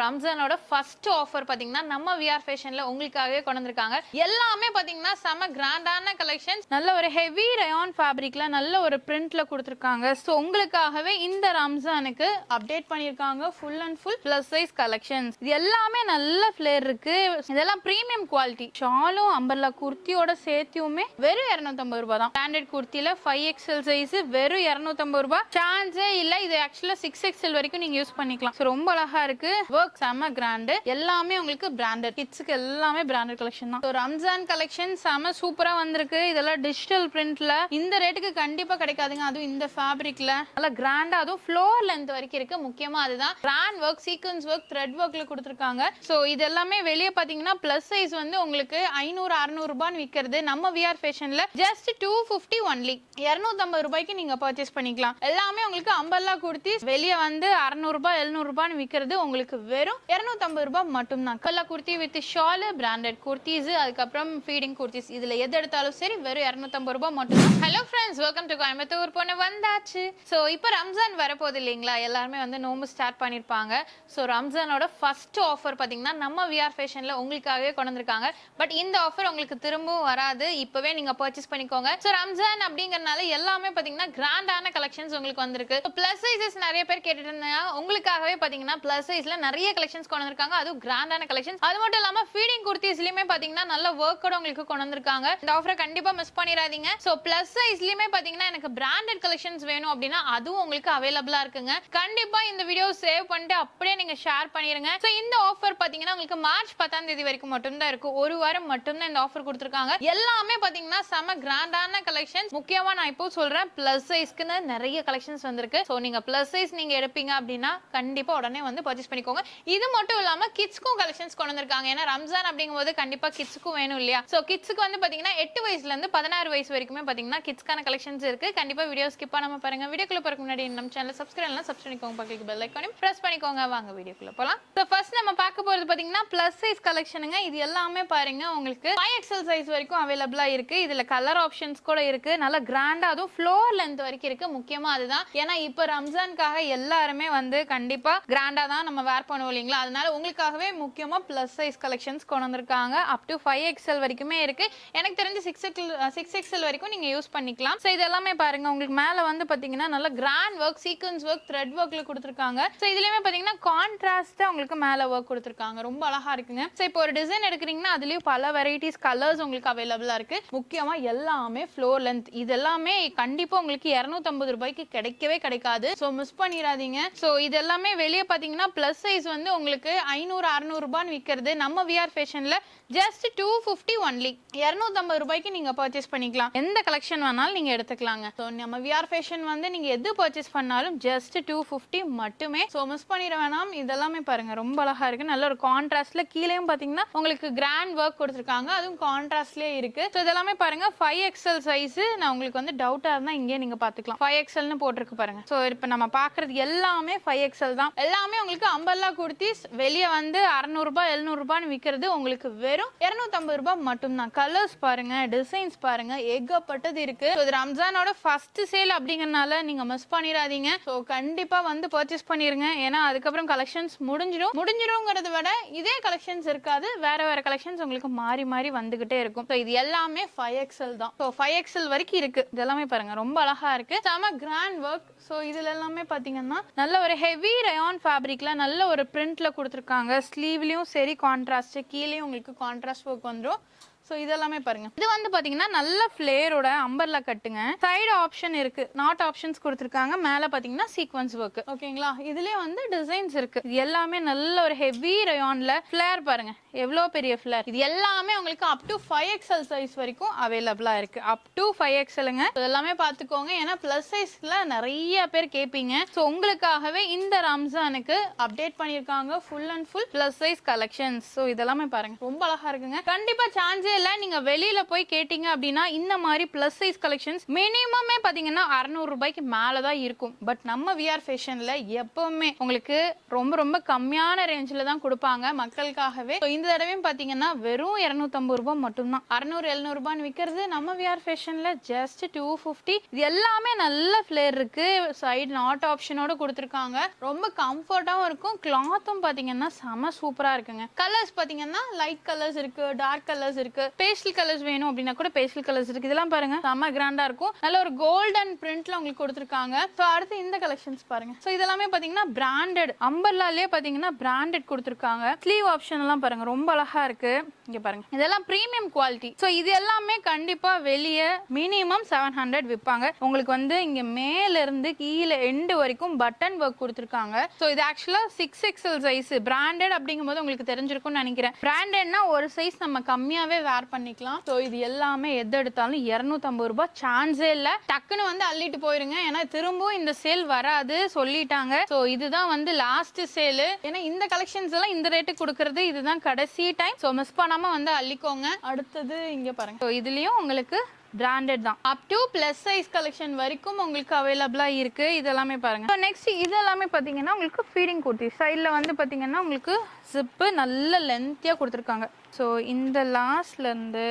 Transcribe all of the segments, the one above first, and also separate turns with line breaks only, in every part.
ரம்ஜானோட first offer பாத்தீங்கன்னா நம்ம VR ஃபேஷன்ல உங்களுக்காகவே கொண்டு வந்திருக்காங்க எல்லாமே பாத்தீங்கன்னா செம கிராண்டான கலெக்ஷன்ஸ் நல்ல ஒரு ஹெவி ரயான் ஃபேப்ரிக்ல நல்ல ஒரு பிரிண்ட்ல கொடுத்துருக்காங்க. ஸோ உங்களுக்காகவே இந்த ரம்ஜானுக்கு அப்டேட் பண்ணியிருக்காங்க. Full and full plus size collections இது எல்லாமே நல்ல ஃபிளேர் இருக்கு. இதெல்லாம் ப்ரீமியம் குவாலிட்டி ஷாலும் அம்பர்லா குர்த்தியோட சேர்த்தியுமே வெறும் இரநூத்தம்பது ரூபாய் தான். ஸ்டாண்டர்ட் குர்த்தியில ஃபைவ் எக்ஸ்எல் சைஸ் வெறும் இரநூத்தம்பது ரூபாய். சான்ஸே இல்ல. இது ஆக்சுவலா சிக்ஸ் எக்ஸ்எல் வரைக்கும் நீங்க யூஸ் பண்ணிக்கலாம். ரொம்ப அழகா இருக்கு. ஒர்க் செம கிராண்டு எல்லாமே உங்களுக்கு பிராண்டட் கிட்ஸுக்கு எல்லாமே பிராண்டட் கலெக்ஷன் தான். ரம்ஜான் கலெக்ஷன் செம சூப்பரா வந்திருக்கு. இதெல்லாம் டிஜிட்டல் பிரிண்ட்ல இந்த ரேட்டுக்கு கண்டிப்பா கிடைக்காதுங்க. அதுவும் இந்த ஃபேப்ரிக்ல நல்லா கிராண்டா அதுவும் ஃப்ளோர் லென்த் வரைக்கும் இருக்கு. முக்கியமா அதுதான். Grand work sequence work thread ஒர்க்ல கொடுத்துருக்காங்க. ஸோ இது எல்லாமே வெளியே பாத்தீங்கன்னா பிளஸ் சைஸ் வந்து உங்களுக்கு ஐநூறு அறுநூறு ரூபான்னு விற்கிறது நம்ம விஆர் ஃபேஷன்ல ஜஸ்ட் டூ ஃபிஃப்டி ஒன்லி இரநூத்தம்பது ரூபாய்க்கு நீங்க பர்ச்சேஸ் பண்ணிக்கலாம். எல்லாமே உங்களுக்கு அம்பல்லா குர்த்தி வெளியே வந்து அறநூறு ரூபாய் எழுநூறு ரூபான்னு விற்கிறது உங்களுக்கு வெறும் இரநூத்தம்பது ரூபாய் மட்டும்தான். கல்லா kurti with shawl branded kurtis அதுக்கப்புறம் ஃபீடிங் குர்த்திஸ். இதுல எது எடுத்தாலும் சரி வெறும் இரநூத்தம்பது ரூபாய் மட்டும்தான். Hello friends welcome to Coimbatore. பொண்ணு வந்தாச்சு. ஸோ இப்போ ரம்ஜான் வரப்போகுது இல்லைங்களா? எல்லாருமே வந்து நோம்பு ஸ்டார்ட் பண்ணியிருப்பாங்க ஸோ ரம்ஜானோட ஃபர்ஸ்ட் ஆஃபர் பார்த்தீங்கன்னா நம்ம விஆர் ஃபேஷனில் உங்களுக்காகவே கொண்டு வந்திருக்காங்க. பட் இந்த ஆஃபர் உங்களுக்கு திரும்பவும் வராது. இப்போவே நீங்கள் பர்ச்சேஸ் பண்ணிக்கோங்க. ஸோ ரம்ஜான் அப்படிங்கறனால எல்லாமே பார்த்தீங்கன்னா கிராண்டான கலெக்ஷன்ஸ் உங்களுக்கு வந்திருக்கு. ப்ளஸ் சைஸஸ் நிறைய பேர் கேட்டுட்டு இருந்தாங்க. உங்களுக்காகவே பார்த்தீங்கன்னா ப்ளஸ் சைஸில் நிறைய நிறைய கலெக்ஷன்ஸ் கொண்டு வந்திருக்காங்க. அதுவும் கிராண்டான கலெக்ஷன்ஸ் அது மட்டும் இல்லாமல் ஃபீடிங் குர்த்திஸ்லயுமே பார்த்தீங்கன்னா நல்ல ஒர்க்கோட உங்களுக்கு கொண்டு வந்திருக்காங்க. இந்த ஆஃபரை கண்டிப்பாக மிஸ் பண்ணிடாதீங்க. ஸோ ப்ளஸ் சைஸ்லயுமே பார்த்தீங்கன்னா எனக்கு பிராண்டட் கலெக்ஷன்ஸ் வேணும் அப்படின்னா அதுவும் உங்களுக்கு அவைலபிளா இருக்குங்க. கண்டிப்பா இந்த வீடியோ சேவ் பண்ணிட்டு அப்படியே நீங்க ஷேர் பண்ணிருங்க. ஸோ இந்த ஆஃபர் பாத்தீங்கன்னா உங்களுக்கு மார்ச் பத்தாம் தேதி வரைக்கும் மட்டும்தான் இருக்கு ஒரு வாரம் மட்டும்தான் இந்த ஆஃபர் கொடுத்துருக்காங்க. எல்லாமே பாத்தீங்கன்னா செம கிராண்டான கலெக்ஷன்ஸ் முக்கியமா நான் இப்போ சொல்றேன் பிளஸ் சைஸ்க்குன்னு நிறைய கலெக்ஷன்ஸ் வந்திருக்கு. ஸோ நீங்க பிளஸ் சைஸ் நீங்க எடுப்பீங்க அப்படின்னா கண்டிப்பா உடனே வந்து பர்ச்சேஸ் பண்ணிக்கோங்க. இது மட்டும் இல்லாம கிட்ஸ்க்கும் கலெக்ஷன்ஸ் கொண்டு வந்திருக்காங்க. ஏன்னா ரம்ஜான் அப்படிங்கும்போது கண்டிப்பா கிட்ஸ்க்கும் வேணும் இல்லையா? ஸோ கிட்ஸ்க்கு வந்து பாத்தீங்கன்னா எட்டு வயசுல இருந்து பதினாறு வயசு வரைக்குமே பாத்தீங்கன்னா கிட்ஸ்க்கான கலெக்ஷன்ஸ் இருக்கு. கண்டிப்பா வீடியோ ஸ்கிப் பண்ணாம பாருங்க. வீடியோக்குள்ள போறதுக்கு முன்னாடி நம்ம சேனல் சப்ஸ்கிரைப் எல்லாம் சப்ஸ்கிரைப் பண்ணிக்கோங்க. பக்கத்துக்கு பெல் ஐக்கானையும் பிரஸ் பண்ணிக்கோங்க. வாங்க வீடியோக்குள்ள போலாம். ஸோ ஃபர்ஸ்ட் நம்ம பார்க்க போறது பாத்தீங்கன்னா பிளஸ் சைஸ் கலெக்ஷனுங்க இது எல்லாமே பாருங்க உங்களுக்கு ஃபைவ் எக்ஸல் சைஸ் வரைக்கும் அவைலபிளா இருக்கு. இதுல கலர் ஆப்ஷன்ஸ் கூட இருக்கு. நல்லா கிராண்டா அதுவும் ஃப்ளோர் லென்த் வரைக்கும் இருக்கு. முக்கியமா அதுதான். ஏன்னா இப்போ ரம்ஜானுக்காக எல்லாருமே வந்து கண்டிப்பா கிராண்டா தான் நம்ம வேர் பண்ணுவோம். இல்லைங்களா? அதனால உங்களுக்காகவே முக்கியமா பிளஸ் சைஸ் கலெக்ஷன்ஸ் கொண்டு வந்திருக்காங்க. அப் டு ஃபைவ் எக்ஸ்எல் வரைக்குமே இருக்கு. எனக்கு தெரிஞ்சு சிக்ஸ் எக்ஸ் சிக்ஸ் எக்ஸ்எல் வரைக்கும் நீங்க யூஸ் பண்ணிக்கலாம். ஸோ இது எல்லாமே பாருங்க உங்களுக்கு மேல வந்து பாத்தீங்கன்னா நல்ல grand work sequence work thread ஒர்க்ல கொடுத்துருக்காங்க. ஸோ இதுலயுமே பார்த்தீங்கன்னா கான்ட்ராஸ்டா உங்களுக்கு மேல ஒர்க் கொடுத்துருக்காங்க. ரொம்ப அழகா இருக்குங்க. ஸோ இப்போ ஒரு டிசைன் எடுக்கிறீங்கன்னா அதுலயும் பல வெரைட்டிஸ் கலர்ஸ் உங்களுக்கு அவைலபிளா இருக்கு. முக்கியமா எல்லாமே ஃப்ளோர் லென்த் இது எல்லாமே கண்டிப்பா உங்களுக்கு இரநூத்தம்பது ரூபாய்க்கு கிடைக்கவே கிடைக்காது. ஸோ மிஸ் பண்ணிடாதீங்க. ஸோ இது எல்லாமே வெளியே பார்த்தீங்கன்னா ப்ளஸ் சைஸ் வந்து உங்களுக்கு ஐநூறு அறுநூறு ரூபான்னு விற்கிறது நம்ம விஆர் ஃபேஷனில் ஜஸ்ட் டூ ஃபிஃப்டி ஒன்லி இரநூத்தம்பது ரூபாய்க்கு நீங்கள் பர்ச்சேஸ் பண்ணிக்கலாம். எந்த கலெக்ஷன் வேணாலும் நீங்கள் எடுத்துக்கலாங்க. ஸோ நம்ம விஆர் ஃபேஷன் வந்து நீங்கள் எது பர்ச்சேஸ் பண்ணாலும் ஜஸ்ட் டூ ஃபிஃப்டி மட்டுமே. ஸோ மிஸ் பண்ணிட வேணாம். இதெல்லாமே பாருங்கள் ரொம்ப அழகாக இருக்குது நல்ல ஒரு கான்ட்ராஸ்ட்டில் கீழேயும் பார்த்தீங்கன்னா உங்களுக்கு கிராண்ட் ஒர்க் கொடுத்துருக்காங்க. அதுவும் கான்ட்ராஸ்ட்லேயே இருக்குது ஸோ இதெல்லாமே பாருங்க. ஃபைவ் எக்ஸல் சைஸு நான் உங்களுக்கு வந்து டவுட்டாக இருந்தால் இங்கே நீங்கள் பார்த்துக்கலாம் ஃபைவ் எக்ஸல்னு போட்டிருக்கு பாருங்கள் ஸோ இப்போ நம்ம பார்க்குறது எல்லாமே ஃபைவ் எக்ஸல் தான். எல்லாமே உங்களுக்கு அம்பர்லா குர்த்திஸ் வெளியே வந்து அறநூறுபா எழுநூறுபான்னு விற்கிறது உங்களுக்கு வெறும் இரநூத்தம்பது ரூபாய் மட்டும்தான். கலர்ஸ் பாருங்க டிசைன்ஸ் பாருங்க ஏகப்பட்டது இருக்கு. இது ரம்ஜானோட ஃபர்ஸ்ட் சேல் அப்படிங்கறனால நீங்க மிஸ் பண்ணிடாதீங்க. ஸோ கண்டிப்பா வந்து பர்ச்சேஸ் பண்ணிருங்க. ஏன்னா அதுக்கப்புறம் கலெக்ஷன்ஸ் முடிஞ்சிடும். முடிஞ்சிடும்ங்கிறத விட இதே கலெக்ஷன்ஸ் இருக்காது. வேற வேற கலெக்ஷன்ஸ் உங்களுக்கு மாறி மாறி வந்துகிட்டே இருக்கும். ஸோ இது எல்லாமே ஃபைவ் எக்ஸல் தான். ஸோ ஃபைவ் எக்ஸல் வரைக்கும் இருக்கு. இது எல்லாமே பாருங்க ரொம்ப அழகா இருக்கு. செம கிராண்ட் ஒர்க் ஸோ இதுல எல்லாமே பாத்தீங்கன்னா நல்ல ஒரு ஹெவி ரயான் ஃபேப்ரிக்ல நல்ல ஒரு பிரிண்ட்ல கொடுத்துருக்காங்க. ஸ்லீவ்லயும் சரி கான்ட்ராஸ்ட் கீழேயும் உங்களுக்கு கான்ட்ராஸ்ட் ஒர்க் வந்துடும் ஸோ இதெல்லாமே பாருங்க. இது வந்து பாத்தீங்கன்னா நல்ல ஃப்ளேயரோட அம்பர்ல கட்டுங்க. சைடு ஆப்ஷன் இருக்கு. நாட் ஆப்ஷன்ஸ் கொடுத்துருக்காங்க. மேல பாத்தீங்கன்னா சீக்வன்ஸ் ஒர்க் ஓகேங்களா இதுலயே வந்து டிசைன்ஸ் இருக்கு. இது எல்லாமே நல்ல ஒரு ஹெவி ரயான்ல ஃபிளேர் பாருங்க. எவ்வளோ பெரிய ஃபிளர் இது எல்லாமே உங்களுக்கு up to five XL size வரைக்கும் அவைலபிளாக இருக்கு. அப் டு ஃபைவ் எக்ஸலுங்க எல்லாமே பார்த்துக்கோங்க. ஏன்னா ப்ளஸ் சைஸ்ல நிறைய பேர் கேட்பீங்க ஸோ உங்களுக்காகவே இந்த ரம்ஜானுக்கு அப்டேட் பண்ணியிருக்காங்க. Full and full plus size collections so இதெல்லாமே பாருங்க. ரொம்ப அழகா இருக்குங்க. கண்டிப்பா சான்ஸே இல்லை. நீங்க வெளியில போய் கேட்டீங்க அப்படின்னா இந்த மாதிரி ப்ளஸ் சைஸ் கலெக்ஷன்ஸ் மினிமமே பார்த்தீங்கன்னா அறநூறு ரூபாய்க்கு மேலதான் இருக்கும். பட் நம்ம விஆர் ஃபேஷனில் எப்பவுமே உங்களுக்கு ரொம்ப ரொம்ப கம்மியான ரேஞ்சில் தான் கொடுப்பாங்க மக்களுக்காகவே. இந்த தடவையும் பார்த்தீங்கன்னா வெறும் இரநூத்தம்பது ரூபாய் மட்டும்தான். அறுநூறு எழுநூறுபான்னு விற்கிறது நம்ம விஆர் ஃபேஷனில் ஜஸ்ட் டூ ஃபிஃப்டி இது எல்லாமே நல்ல ஃப்ளேர் இருக்கு. சைடு நாட் ஆப்ஷனோட கொடுத்துருக்காங்க. ரொம்ப கம்ஃபர்ட்டாகவும் இருக்கும். கிளாத்தும் பார்த்தீங்கன்னா செம சூப்பராக இருக்குங்க. கலர்ஸ் பார்த்தீங்கன்னா லைட் கலர்ஸ் இருக்கு டார்க் கலர்ஸ் இருக்கு. பேஸ்டல் கலர்ஸ் வேணும் அப்படின்னா கூட பேஸ்டல் கலர்ஸ் இருக்கு. இதெல்லாம் பாருங்க செம கிராண்டாக இருக்கும். நல்ல ஒரு கோல்டன் பிரிண்ட்ல உங்களுக்கு கொடுத்துருக்காங்க. ஸோ அடுத்து இந்த கலெக்ஷன்ஸ் பாருங்க. ஸோ இதெல்லாமே பார்த்தீங்கன்னா பிராண்டட் அம்பர்லாலே பார்த்தீங்கன்னா பிராண்டட் கொடுத்துருக்காங்க. ஸ்லீவ் ஆப்ஷன் எல்லாம் பாருங்க ரொம்ப அழகா இருக்கு. இங்க பாருங்க. இதெல்லாம் ப்ரீமியம் குவாலிட்டி ஸோ இது எல்லாமே கண்டிப்பா வெளியே மினிமம் செவன் ஹண்ட்ரட் விற்பாங்க உங்களுக்கு வந்து இங்க மேல இருந்து கீழே எண்டு வரைக்கும் பட்டன் ஒர்க் கொடுத்துருக்காங்க. ஸோ இது ஆக்சுவலா சிக்ஸ் எக்ஸல் சைஸ் பிராண்டட் அப்படிங்கும்போது உங்களுக்கு தெரிஞ்சிருக்கும்னு நினைக்கிறேன். பிராண்டட்னா ஒரு சைஸ் நம்ம கம்மியாவே வேர் பண்ணிக்கலாம். ஸோ இது எல்லாமே எது எடுத்தாலும் இரநூத்தம்பது ரூபாய் சான்ஸே இல்லை. டக்குன்னு வந்து அள்ளிட்டு போயிருங்க. ஏன்னா திரும்பவும் இந்த சேல் வராது சொல்லிட்டாங்க. ஸோ இதுதான் வந்து லாஸ்ட் சேலு ஏன்னா இந்த கலெக்ஷன்ஸ் எல்லாம் இந்த ரேட்டு கொடுக்கறது இதுதான் கடை கடைசி டைம் ஸோ மிஸ் பண்ணாமல் வந்து அள்ளிக்கோங்க. அடுத்தது இங்கே பாருங்க. ஸோ இதுலேயும் உங்களுக்கு பிராண்டட் தான். Up to plus size collection வரைக்கும் உங்களுக்கு அவைலபிளாக இருக்கு. இதெல்லாமே பாருங்க. ஸோ நெக்ஸ்ட் இது எல்லாமே பார்த்தீங்கன்னா உங்களுக்கு ஃபீடிங் குர்த்தி சைடில் வந்து பார்த்தீங்கன்னா உங்களுக்கு ஜிப்பு நல்ல லென்த்தியாக கொடுத்துருக்காங்க. ஸோ இந்த லாஸ்ட்லேருந்து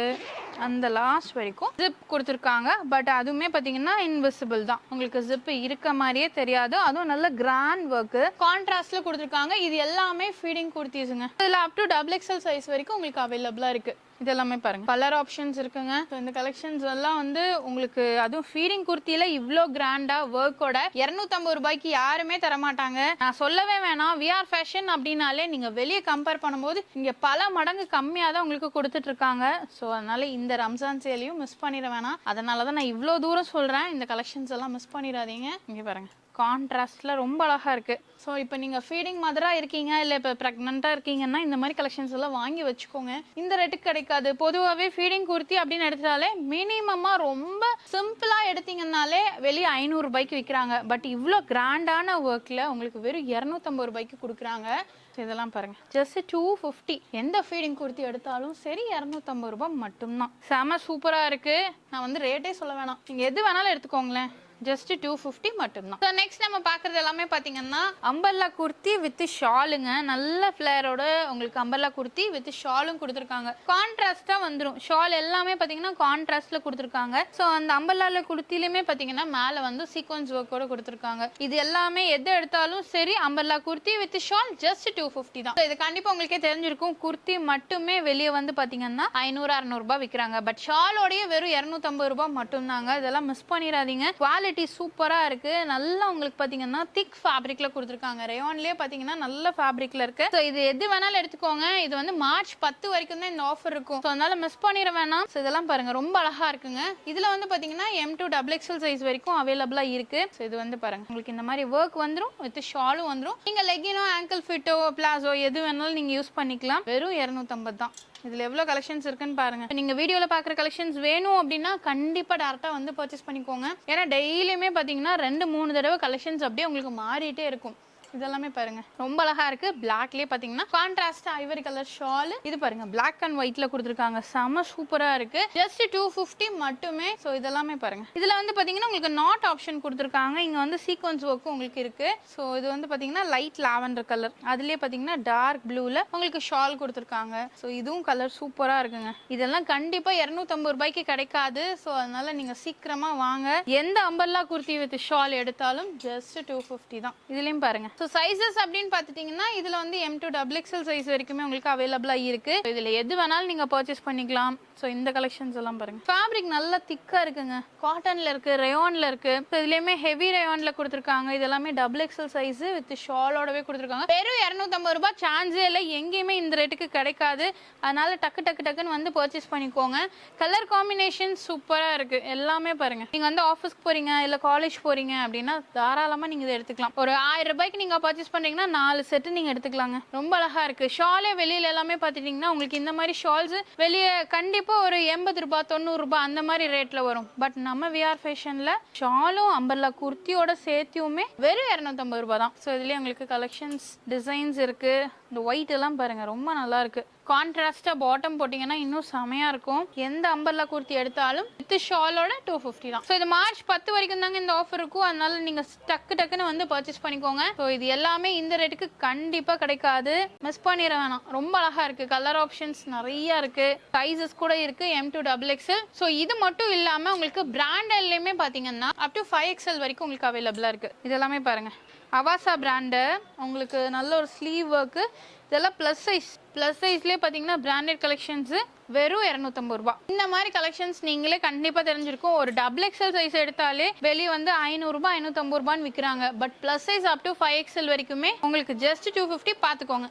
அந்த லாஸ்ட் வரைக்கும் ஜிப் கொடுத்துருக்காங்க. பட் அதுவுமே பார்த்தீங்கன்னா இன்விசிபிள் தான். உங்களுக்கு ஜிப் இருக்க மாதிரியே தெரியாது. அதுவும் நல்ல கிராண்ட் ஒர்க்கு கான்ட்ராஸ்ட்ல கொடுத்துருக்காங்க. இது எல்லாமே ஃபீடிங் குர்த்திஸுங்க இதில் up to double XL size வரைக்கும் உங்களுக்கு அவைலபிளாக இருக்கு. இது எல்லாமே பாருங்க. கலர் ஆப்ஷன்ஸ் இருக்குங்க. இந்த கலெக்ஷன்ஸ் எல்லாம் வந்து உங்களுக்கு அதுவும் ஃபீடிங் குர்த்தியில இவ்வளோ கிராண்டா ஒர்க்கோட இரநூத்தம்பது ரூபாய்க்கு யாருமே தரமாட்டாங்க. நான் சொல்லவே வேணாம். விஆர் ஃபேஷன் அப்படின்னாலே நீங்க வெளியே கம்பேர் பண்ணும்போது இங்க பல மடங்கு கம்மியாக தான் உங்களுக்கு கொடுத்துட்டு இருக்காங்க. ஸோ அதனால இந்த ரம்ஜான் சேலையும் மிஸ் பண்ணிட வேணாம். அதனால தான் நான் இவ்வளோ தூரம் சொல்கிறேன் இந்த கலெக்ஷன்ஸ் எல்லாம் மிஸ் பண்ணிடாதீங்க. இங்கே பாருங்க. கான்ட்ராஸ்டில் ரொம்ப அழகாக இருக்குது ஸோ இப்போ நீங்கள் ஃபீடிங் மதராக இருக்கீங்க இல்லை இப்போ ப்ரெக்னெண்ட்டாக இருக்கீங்கன்னா இந்த மாதிரி கலெக்ஷன்ஸ் எல்லாம் வாங்கி வச்சுக்கோங்க. இந்த ரேட்டுக்கு கிடைக்காது. பொதுவாகவே ஃபீடிங் குர்த்தி அப்படின்னு எடுத்தாலே மினிமமாக ரொம்ப சிம்பிளாக எடுத்தீங்கன்னாலே வெளியே ஐநூறுரூபாய்க்கு விற்கிறாங்க பட் இவ்வளோ கிராண்டான ஒர்க்கில் உங்களுக்கு வெறும் இரநூத்தம்பது ரூபாய்க்கு கொடுக்குறாங்க. இதெல்லாம் பாருங்க. ஜஸ்ட் டூ ஃபிஃப்டி எந்த ஃபீடிங் குர்த்தி எடுத்தாலும் சரி இரநூத்தம்பது ரூபாய் மட்டும்தான். செம சூப்பரா இருக்கு. நான் வந்து ரேட்டே சொல்ல வேணாம். நீங்கள் எது வேணாலும் எடுத்துக்கோங்களேன். ஜஸ்ட் டூ ஃபிஃப்டி மட்டும்தான். ஸோ நெக்ஸ்ட் நம்ம பார்க்குறது எல்லாமே பார்த்தீங்கன்னா அம்பர்லா குர்த்தி வித் ஷாலுங்க நல்ல ஃப்ளேரோட உங்களுக்கு அம்பர்லா குர்த்தி வித் ஷாலும் கொடுத்துருக்காங்க. கான்ட்ராஸ்டாக வந்துடும் ஷால் எல்லாமே பார்த்தீங்கன்னா கான்ட்ராஸ்ட்டில் கொடுத்துருக்காங்க. ஸோ அந்த அம்பர்லால குர்த்திலையுமே பார்த்தீங்கன்னா மேலே வந்து சீக்வன்ஸ் ஒர்க்கோட கொடுத்துருக்காங்க. இது எல்லாமே எது எடுத்தாலும் சரி umbrella kurti with shawl just two fifty தான். இது கண்டிப்பாக உங்களுக்கே தெரிஞ்சிருக்கும். குர்த்தி மட்டுமே வெளியே வந்து பார்த்தீங்கன்னா ஐநூறு அறநூறுபா விற்கிறாங்க பட் ஷாலோடய வெறும் இரநூத்தம்பது ரூபாய் மட்டும்தாங்க. இதெல்லாம் மிஸ் பண்ணிடாதீங்க. குவாலிட்டி சூப்பராக இருக்குது நல்லா உங்களுக்கு பார்த்தீங்கன்னா திக் ஃபேப்ரிக்கில் கொடுத்துருக்காங்க. ரேயான்லேயே பார்த்தீங்கன்னா நல்ல ஃபேப்ரிக்கில் இருக்குது ஸோ இது எது வேணாலும் எடுத்துக்கோங்க. இது வந்து மார்ச் பத்து வரைக்கும் தான் இந்த ஆஃபர் இருக்கும். ஸோ அதனால் மிஸ் பண்ணிட வேணாம். ஸோ இதெல்லாம் பாருங்கள் ரொம்ப அழகாக இருக்குங்க. இதில் வந்து பார்த்தீங்கன்னா M to double XL size வரைக்கும் அவைலபிளாக இருக்கு. ஸோ இது வந்து பாருங்கள் உங்களுக்கு இந்த மாதிரி ஒர்க் வந்துடும் வித் ஷாலும் வந்துடும் நீங்கள் லெகினோ ஆங்கிள் ஃபிட்டோ பிளாசோ எது வேணாலும் நீங்கள் யூஸ் பண்ணிக்கலாம். வெறும் இரநூத்தம்பது தான். இதில் எவ்வளோ கலெக்ஷன்ஸ் இருக்குன்னு பாருங்க. நீங்கள் வீடியோவில் பார்க்குற கலெக்ஷன்ஸ் வேணும் அப்படின்னா கண்டிப்பாக டேரெக்டாக வந்து பர்ச்சேஸ் பண்ணிக்கோங்க. ஏன்னா டெய்லியுமே பார்த்தீங்கன்னா ரெண்டு மூணு தடவை கலெக்ஷன்ஸ் அப்படியே உங்களுக்கு மாறிட்டே இருக்கும். இதெல்லாமே பாருங்க. ரொம்ப அழகா இருக்கு. பிளாக்லயே பாத்தீங்கன்னா கான்ட்ராஸ்ட் ஐவரி கலர் ஷால் இது பாருங்க. பிளாக் அண்ட் ஒயிட்ல கொடுத்துருக்காங்க. செம சூப்பரா இருக்கு. ஜஸ்ட் டூ ஃபிஃப்டி மட்டுமே. ஸோ இதெல்லாமே பாருங்க. இதுல வந்து பாத்தீங்கன்னா உங்களுக்கு நாட் ஆப்ஷன் கொடுத்துருக்காங்க. இங்க வந்து சீக்வன்ஸ் ஒர்க்கும் உங்களுக்கு இருக்கு. ஸோ இது வந்து பாத்தீங்கன்னா லைட் லாவெண்டர் கலர் அதுலயே பாத்தீங்கன்னா டார்க் ப்ளூல உங்களுக்கு ஷால் கொடுத்துருக்காங்க. ஸோ இதுவும் கலர் சூப்பரா இருக்குங்க. இதெல்லாம் கண்டிப்பா இரநூத்தம்பது ரூபாய்க்கு கிடைக்காது. ஸோ அதனால நீங்க சீக்கிரமா வாங்க. எந்த அம்பர்லா குர்த்தி வித் ஷால் எடுத்தாலும் ஜஸ்ட் டூ ஃபிஃப்டி தான். இதுலயும் பாருங்க. ஸோ சைஸஸ் அப்படின்னு பார்த்துட்டிங்கன்னா இதில் வந்து M to double XL size வரைக்குமே உங்களுக்கு அவைலபிளாக இருக்கு. இதில் எது வேணாலும் நீங்கள் பர்ச்சேஸ் பண்ணிக்கலாம். ஸோ இந்த கலெக்ஷன்ஸ் எல்லாம் பாருங்கள் ஃபேப்ரிக் நல்லா திக்காக இருக்குங்க. காட்டனில் இருக்குது ரயோனில் இருக்குது ஸோ இதுலேயுமே ஹெவி ரயோனில் கொடுத்துருக்காங்க. இது எல்லாமே டபுள் எக்ஸல் சைஸு வித் ஷாலோடவே கொடுத்துருக்காங்க. வெறும் இரநூத்தம்பது ரூபாய் சான்ஸே இல்லை. எங்கேயுமே இந்த ரேட்டுக்கு கிடைக்காது. அதனால டக்கு டக்கு டக்குன்னு வந்து பர்ச்சேஸ் பண்ணிக்கோங்க. கலர் காம்பினேஷன் சூப்பராக இருக்கு. எல்லாமே பாருங்க. நீங்கள் வந்து ஆஃபீஸ்க்கு போகிறீங்க இல்லை காலேஜ் போகிறீங்க அப்படின்னா தாராளமாக நீங்கள் இதை எடுத்துக்கலாம். ஒரு ஆயிரம் ரூபாய்க்கு நீங்கள் நீங்கள் பர்ச்சேஸ் பண்றீங்கன்னா நாலு செட்டு நீங்கள் எடுத்துக்கலாங்க. ரொம்ப அழகாக இருக்குது ஷாலே வெளியில் எல்லாமே பார்த்துட்டிங்கன்னா உங்களுக்கு இந்த மாதிரி ஷால்ஸ் வெளியே கண்டிப்பாக ஒரு எண்பது ரூபா தொண்ணூறுரூபா அந்த மாதிரி ரேட்டில் வரும். பட் நம்ம விஆர் ஃபேஷனில் ஷாலும் அம்பர்லா குர்த்தியோட சேர்த்தியுமே வெறும் இரநூத்தம்பது ரூபா தான் ஸோ இதுலேயே உங்களுக்கு கலெக்ஷன்ஸ் டிசைன்ஸ் இருக்குது இந்த ஒயிட் எல்லாம் பாருங்கள் ரொம்ப நல்லா இருக்குது கான்ட்ராஸ்டா பாட்டம் போட்டிங்கன்னா இன்னும் செமையா இருக்கும். எந்த அம்பர்லா குர்த்தி எடுத்தாலும் வித் ஷாலோட டூ ஃபிஃப்டி தான். ஸோ இது மார்ச் பத்து வரைக்கும் தாங்க இந்த ஆஃபர் இருக்கும். அதனால நீங்க டக்கு டக்குன்னு வந்து பர்ச்சேஸ் பண்ணிக்கோங்க. ஸோ இது எல்லாமே இந்த ரேட்டுக்கு கண்டிப்பா கிடைக்காது. மிஸ் பண்ணிட வேணாம். ரொம்ப அழகா இருக்கு. கலர் ஆப்ஷன்ஸ் நிறைய இருக்கு. சைஸஸ் கூட இருக்கு. M to double XL so இது மட்டும் இல்லாம உங்களுக்கு பிராண்ட்லயுமே பாத்தீங்கன்னா அப் டு ஃபைவ் எக்ஸ்எல் வரைக்கும் உங்களுக்கு அவைலபிளா இருக்கு. இது எல்லாமே பாருங்க. அவாசா பிராண்டு உங்களுக்கு நல்ல ஒரு ஸ்லீவ் ஒர்க்கு இதெல்லாம் ப்ளஸ் சைஸ் ப்ளஸ் சைஸ்லேயே பார்த்தீங்கன்னா பிராண்டட் கலெக்ஷன்ஸு வெறும் இரநூத்தம்பது ரூபா இந்த மாதிரி கலெக்ஷன்ஸ் நீங்களே கண்டிப்பாக தெரிஞ்சிருக்கும். ஒரு டபுள் எக்ஸல் சைஸ் எடுத்தாலே வெளியே வந்து ஐநூறுரூபா ஐநூற்றம்பது ரூபான்னு விற்கிறாங்க but plus size up to five XL வரைக்குமே உங்களுக்கு ஜஸ்ட் டூ ஃபிஃப்டி பார்த்துக்கோங்க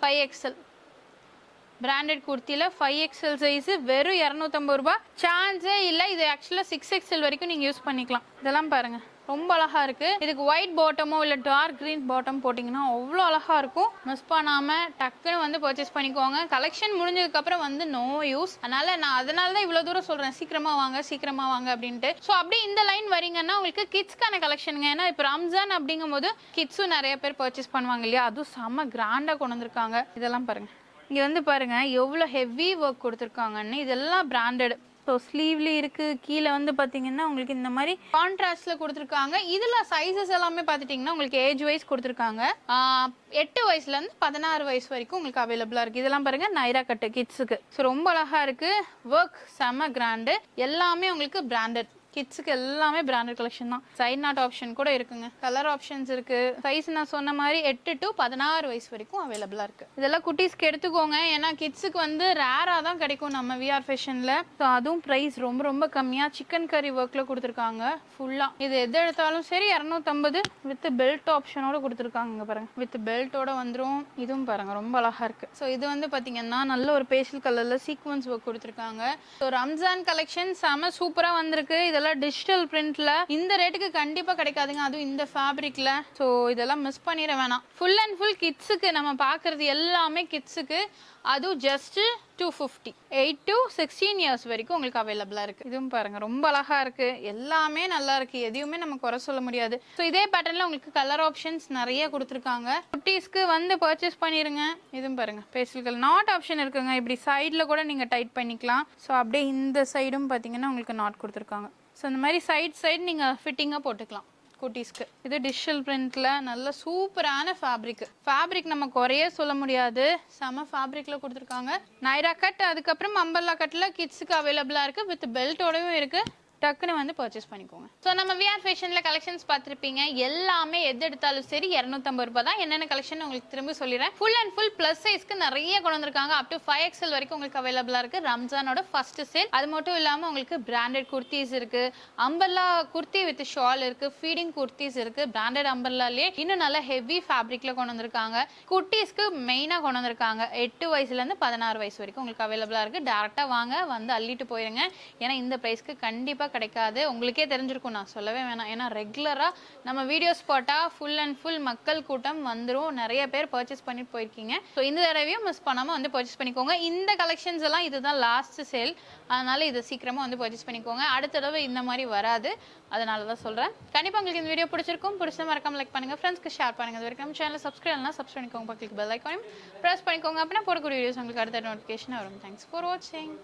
ஃபைவ் எக்ஸல் பிராண்டட் குர்த்தியில் ஃபைவ் எக்ஸ்எல் சைஸு வெறும் இரநூத்தம்பது ரூபா சான்ஸே இல்லை இது ஆக்சுவலாக சிக்ஸ் எக்ஸ்எல் வரைக்கும் நீங்கள் யூஸ் பண்ணிக்கலாம். இதெல்லாம் பாருங்கள் ரொம்ப அழகா இருக்கு. இதுக்கு ஒயிட் பாட்டமோ இல்லை டார்க் க்ரீன் பாட்டம் போட்டிங்கன்னா அவ்வளோ அழகாக இருக்கும். மிஸ் பண்ணாமல் டக்குன்னு வந்து பர்ச்சேஸ் பண்ணிக்கோங்க. கலெக்ஷன் முடிஞ்சதுக்கப்புறம் வந்து நோ யூஸ் அதனால் நான் அதனால தான் இவ்வளோ தூரம் சொல்கிறேன் சீக்கிரமாக வாங்க சீக்கிரமாக வாங்க அப்படின்ட்டு. ஸோ அப்படியே இந்த லைன் வரீங்கன்னா உங்களுக்கு கிட்ஸ்க்கான கலெக்ஷனுங்க ஏன்னா இப்போ ரம்ஜான் அப்படிங்கும்போது கிட்ஸும் நிறைய பேர் பர்ச்சேஸ் பண்ணுவாங்க இல்லையா? அதுவும் செம்ம கிராண்டாக கொண்டு வந்திருக்காங்க. இதெல்லாம் பாருங்கள் இங்க வந்து பாருங்க எவ்வளோ ஹெவி ஒர்க் கொடுத்துருக்காங்கன்னு இதெல்லாம் பிராண்டட் ஸோ ஸ்லீவ்ல இருக்கு கீழே வந்து பாத்தீங்கன்னா உங்களுக்கு இந்த மாதிரி கான்ட்ராஸ்ட்ல கொடுத்துருக்காங்க. இதுல சைஸஸ் எல்லாமே பார்த்துட்டிங்கன்னா உங்களுக்கு ஏஜ் வைஸ் கொடுத்துருக்காங்க. எட்டு வயசுல இருந்து பதினாறு வயசு வரைக்கும் உங்களுக்கு அவைலபிளா இருக்கு. இதெல்லாம் பாருங்க நைரா கட்டு கிட்ஸுக்கு ஸோ ரொம்ப அழகா இருக்கு. ஒர்க் செம கிராண்டு எல்லாமே உங்களுக்கு பிராண்டட் கிட்ஸுக்கு எல்லாமே பிராண்டட் கலெக்ஷன் தான். சைட் நாட் ஆப்ஷன் கூட இருக்குங்க. கலர் ஆப்ஷன்ஸ் இருக்கு. சைஸ் நான் சொன்ன மாதிரி எட்டு டு பதினாறு வயசு வரைக்கும் அவைலபிளா இருக்கு. இதெல்லாம் குட்டீஸ்க்கு எடுத்துக்கோங்க. ஏன்னா கிட்ஸுக்கு வந்து ரேரா தான் கிடைக்கும் நம்ம விஆர் ஃபேஷன்ல ஸோ அதுவும் ப்ரைஸ் ரொம்ப ரொம்ப கம்மியா சிக்கன் கறி ஒர்க்ல கொடுத்துருக்காங்க. ஃபுல்லா இது எது எடுத்தாலும் சரி இரநூத்தம்பது வித் பெல்ட் ஆப்ஷனோட கொடுத்துருக்காங்க இங்க பாருங்க. வித் பெல்ட்டோட வந்துரும். இதுவும் பாருங்க ரொம்ப அழகா இருக்கு. ஸோ இது வந்து பாத்தீங்கன்னா நல்ல ஒரு பேஸ்டல் கலர்ல சீக்வன்ஸ் ஒர்க் கொடுத்துருக்காங்க. ஸோ ரம்ஜான் கலெக்ஷன் செம சூப்பரா வந்திருக்கு. இதெல்லாம் டிஜிட்டல் பிரிண்ட்ல இந்த ரேட்டுக்கு கண்டிப்பா கிடைக்காதுங்க. அதுவும் இந்த ஃபேப்ரிக்ல ஸோ இதெல்லாம் மிஸ் பண்ணிட வேணாம். ஃபுல் அண்ட் ஃபுல் கிட்ஸுக்கு நம்ம பார்க்கறது எல்லாமே கிட்ஸுக்கு அதுவும் just two fifty eight to sixteen years வரைக்கும் உங்களுக்கு அவைலபிளாக இருக்குது இதுவும் பாருங்கள் ரொம்ப அழகாக இருக்குது எல்லாமே நல்லா இருக்குது எதையுமே நம்ம குறை சொல்ல முடியாது. ஸோ இதே பேட்டர்னில் உங்களுக்கு கலர் ஆப்ஷன்ஸ் நிறைய கொடுத்துருக்காங்க. குட்டீஸ்க்கு வந்து பர்ச்சேஸ் பண்ணிடுங்க இதுவும் பாருங்கள் பேசல்கள் நாட் ஆப்ஷன் இருக்குங்க. இப்படி சைடில் கூட நீங்கள் டைட் பண்ணிக்கலாம். ஸோ அப்படியே இந்த சைடும் பார்த்தீங்கன்னா உங்களுக்கு நாட் கொடுத்துருக்காங்க. ஸோ இந்த மாதிரி சைட் சைடு நீங்கள் ஃபிட்டிங்காக போட்டுக்கலாம். குட்டீஸ்க்கு. இது டிஜிட்டல் பிரிண்ட்ல நல்ல சூப்பரான ஃபேப்ரிக் ஃபேப்ரிக் நம்ம குறையே சொல்ல முடியாது. செம ஃபேப்ரிக்ல கொடுத்துருக்காங்க. நைரா கட் அதுக்கப்புறம் அம்பல்லா கட்ல கிட்ஸுக்கு அவைலபிளா இருக்கு. வித் பெல்ட்டோடவும் இருக்கு. டக்குன்னு வந்து பர்ச்சேஸ் பண்ணிக்கோங்க. ஸோ நம்ம விஆர் ஃபேஷனில் கலெக்ஷன்ஸ் பார்த்துருப்பீங்க. எல்லாமே எது எடுத்தாலும் சரி இரநூத்தம்பது ரூபாய் தான். என்னென்ன கலெக்ஷன் உங்களுக்கு திரும்ப சொல்லிடுறேன். ஃபுல் அண்ட் ஃபுல் ப்ளஸ் சைஸ்க்கு நிறைய கொண்டு வந்திருக்காங்க. அப் டு ஃபைவ் எக்ஸல் வரைக்கும் உங்களுக்கு அவைலபிளாக இருக்குது ரம்ஜானோட ஃபர்ஸ்ட் சேல் அது மட்டும் இல்லாமல் உங்களுக்கு பிராண்டட் குர்த்திஸ் இருக்குது அம்பர்லா குர்த்தி வித் ஷால் இருக்குது ஃபீடிங் குர்த்திஸ் இருக்குது பிராண்டட் அம்பர்லாலே இன்னும் நல்லா ஹெவி ஃபேப்ரிக்கில் கொண்டு வந்திருக்காங்க. குட்டீஸ்க்கு மெயினாக கொண்டு வந்திருக்காங்க. எட்டு வயசுலேருந்து பதினாறு வயசு வரைக்கும் உங்களுக்கு அவைலபிளாக இருக்குது டேரெக்டாக வாங்க வந்து அள்ளிட்டு போயிருங்க. ஏன்னா இந்த ப்ரைஸ்க்கு கண்டிப்பாக கிடைக்காது. உங்களுக்கே தெரிஞ்சிருக்கும். நான் சொல்லவே வேணாம். ஏன்னா ரெகுலராக நம்ம வீடியோஸ் போட்டால் ஃபுல் அண்ட் ஃபுல் மக்கள் கூட்டம் வந்துடும் நிறைய பேர் பர்ச்சேஸ் பண்ணிட்டு போயிருக்கீங்க. ஸோ இந்த தடவையும் மிஸ் பண்ணாமல் வந்து பர்ச்சேஸ் பண்ணிக்கோங்க. இந்த கலெக்ஷன்ஸ் எல்லாம் இதுதான் லாஸ்ட் சேல் அதனால் இதை சீக்கிரமாக வந்து பர்ச்சேஸ் பண்ணிக்கோங்க. அடுத்த தடவை இந்த மாதிரி வராது. அதனால தான் சொல்கிறேன் கண்டிப்பாக உங்களுக்கு இந்த வீடியோ பிடிச்சிருக்கும். பிடிச்ச மறக்காம லைக் பண்ணுங்கள் ஃப்ரெண்ட்ஸ்க்கு ஷேர் பண்ணுங்கள் இது வரைக்கும் சேனல் சப்ஸ்கிரைப் பண்ணலாம் சப்ஸ்கிரைப் பண்ணிக்கோங்க. பக்கத்துக்கு பெல் ஐக்கானையும் ப்ரெஸ் பண்ணிக்கோங்க. அப்படின்னா போடக்கூடிய வீடியோஸ் உங்களுக்கு அடுத்த நோட்டிஃபிகேஷன் வரும். தேங்க்ஸ் ஃபார் வாட்சிங்